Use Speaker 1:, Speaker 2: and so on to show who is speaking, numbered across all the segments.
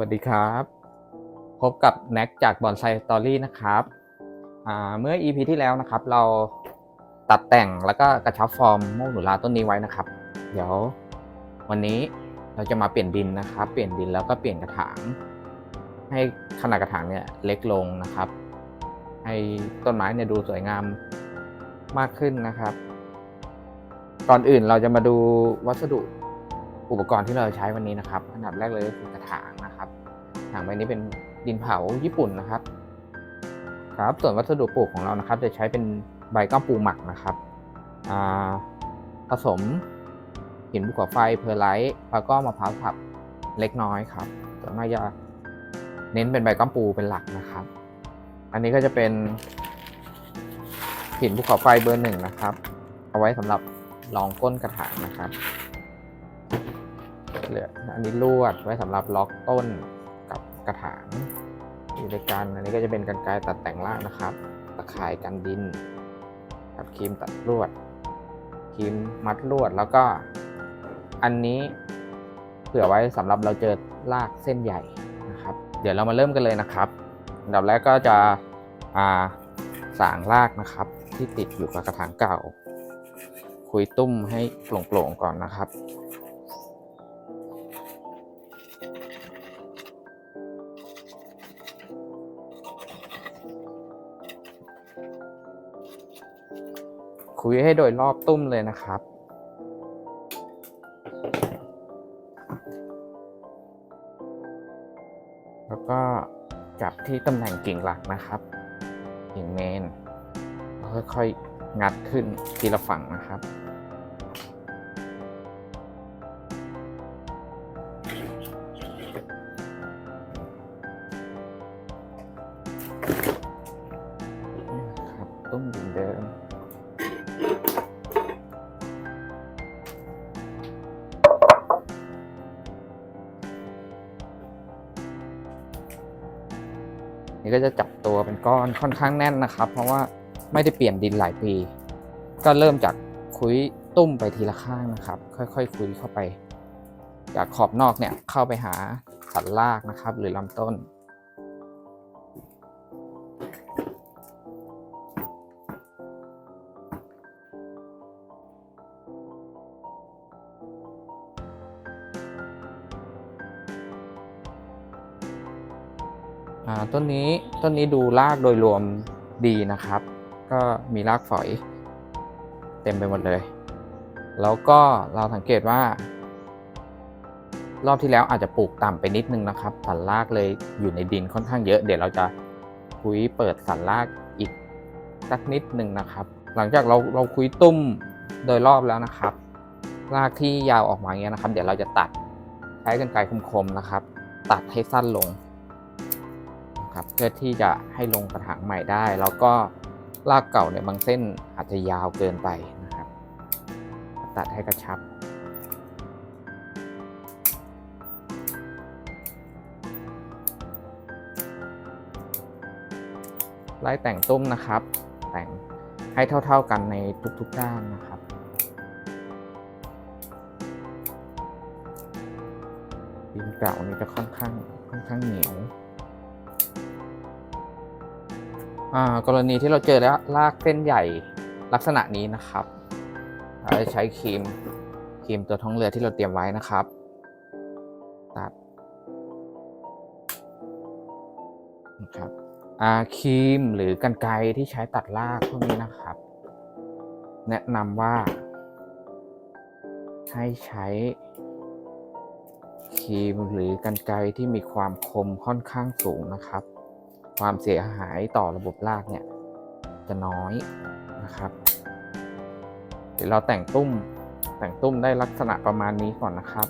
Speaker 1: วัสดีครับ พบกับแน็กจากบอนไซสตอรี่นะครับ เมื่อ EP ที่แล้วนะครับ เราตัดแต่งแล้วก็กระชับฟอร์มโมกหนูลาต้นนี้ไว้นะครับ เดี๋ยววันนี้เราจะมาเปลี่ยนดินนะครับ เปลี่ยนดินแล้วก็เปลี่ยนกระถาง ให้ขนาดกระถางเนี่ยเล็กลงนะครับ ให้ต้นไม้เนี่ยดูสวยงามมากขึ้นนะครับ ก่อนอื่นเราจะมาดูวัสดุอุปกรณ์ที่เราใช้วันนี้นะครับ อันดับแรกเลยก็คือกระถางนะ ถางใบนี้เป็นดินเผาญี่ปุ่นนะครับ ครับส่วนวัสดุปลูกของเรานะครับ จะใช้เป็นใบก้ามปูหมักนะครับผสมหินภูเขาไฟเพอร์ไลท์แล้วก็มะพร้าวสับเล็กน้อยครับส่วนมากจะเน้นเป็นใบก้ามปูเป็นหลักนะครับ อันนี้ก็จะเป็นหินภูเขาไฟเบอร์หนึ่งนะครับ เอาไว้สำหรับรองก้นกระถางนะครับเหลืออันนี้ลวดไว้สำหรับล็อกต้น กระถางอยู่ด้วยกันอันนี้ก็จะเป็นกันไกรตัดแต่งรากนะครับ ตะข่ายกันดินกับครีมตัดลวดครีมมัดลวดแล้วก็ อันนี้เผื่อไว้สำหรับเราเจอรากเส้นใหญ่นะครับ เดี๋ยวเรามาเริ่มกันเลยนะครับอันดับแรกก็จะอ่าสางรากนะครับ ที่ติดอยู่กับกระถางเก่า คุยตุ้มให้โปร่งๆก่อนนะครับ คุยให้โดยรอบตุ้มเลยนะครับ แล้วก็จับที่ตำแหน่งกิ่งหลักนะครับ กิ่งเมนค่อยๆงัดขึ้นทีละฝั่งนะครับครับ นี่ก็จะจับตัวเป็นก้อนค่อนข้างแน่นนะครับ เพราะว่าไม่ได้เปลี่ยนดินหลายปี ก็เริ่มจากคุยตุ้มไปทีละข้างนะครับ ค่อยๆคคุยเข้าไป จากขอบนอกเนี่ยเข้าไปหาสันรากนะครับ หรือลำต้น ต้นนี้ต้นนี้ดูรากโดยรวมดีนะครับ ก็มีรากฝอย เต็มไปหมดเลย แล้วก็เราสังเกตว่า รอบที่แล้วอาจจะปลูกต่ำไปนิดนึงนะครับ สันรากเลยอยู่ในดินค่อนข้างเยอะ เดี๋ยวเราจะคุยเปิดสันรากอีกสักนิดหนึ่งนะครับ หลังจากเราเราคุยตุ้มโดยรอบแล้วนะครับ รากที่ยาวออกมาอย่างเงี้ยนะครับ เดี๋ยวเราจะตัดใช้กรรไกรคมๆนะครับ ตัดให้สั้นลง ครับ เพื่อที่จะให้ลงกระถางใหม่ได้ แล้วก็รากเก่าเนี่ยบางเส้นอาจจะยาวเกินไปนะครับ ตัดให้กระชับไล่แต่งตุ้มนะครับ แต่งให้เท่าๆกันในทุกๆด้านนะครับดินเก่านี่จะค่อนข้างค่อนข้างเหนียว กรณีที่เราเจอแล้วลากเส้นใหญ่ลักษณะนี้นะครับเราจะใช้ครีมครีมตัวท้องเรือที่เราเตรียมไว้นะครับตัดนะครับครีมหรือกันไกรที่ใช้ตัดลากพวกนี้นะครับ แนะนำว่า ให้ใช้ครีมหรือกันไกรที่มีความคมค่อนข้างสูงนะครับ ความเสียหายต่อระบบรากเนี่ยจะน้อยนะครับ เดี๋ยวเราแต่งตุ้มแต่งตุ้มได้ลักษณะประมาณนี้ก่อนนะครับ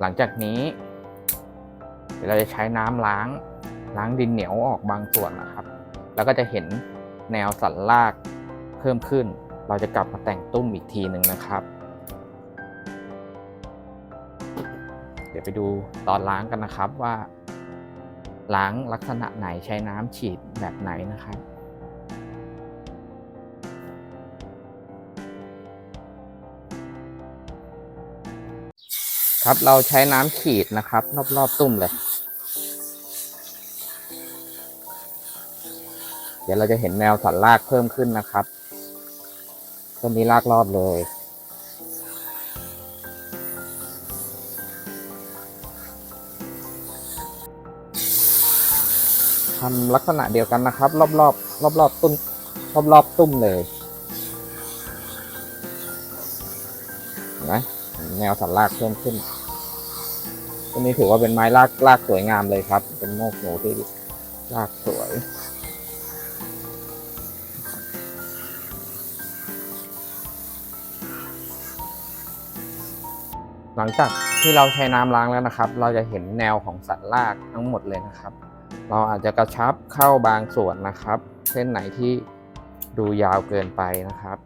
Speaker 1: หลังจากนี้ เดี๋ยวเราจะใช้น้ำล้างล้างดินเหนียวออกบางส่วนนะครับ แล้วก็จะเห็นแนวสันรากเพิ่มขึ้น เราจะกลับมาแต่งตุ้มอีกทีหนึ่งนะครับ เดี๋ยวไปดูตอนล้างกันนะครับว่า ล้างลักษณะไหนใช้น้ำฉีดแบบไหนนะครับครับเราใช้น้ำฉีดนะครับ รอบๆตุ่มเลย เดี๋ยวเราจะเห็นแนวสันรากเพิ่มขึ้นนะครับต้นนี้รากรอบเลย ทำลักษณะเดียวกันนะครับ รอบรอบรอบรอบๆต้นรอบรอบตุ้มเลยเห็นไหมแนวสันรากเพิ่มขึ้นต้นนี้ถือว่าเป็นไม้รากรากสวยงามเลยครับ เป็นโมกหนูที่รากสวยหลังจากที่เราใช้น้ำล้างแล้วนะครับ เราจะเห็นแนวของสันรากทั้งหมดเลยนะครับ เราอาจจะกระชับเข้าบางส่วนนะครับ เส้นไหนที่ดูยาวเกินไปนะครับ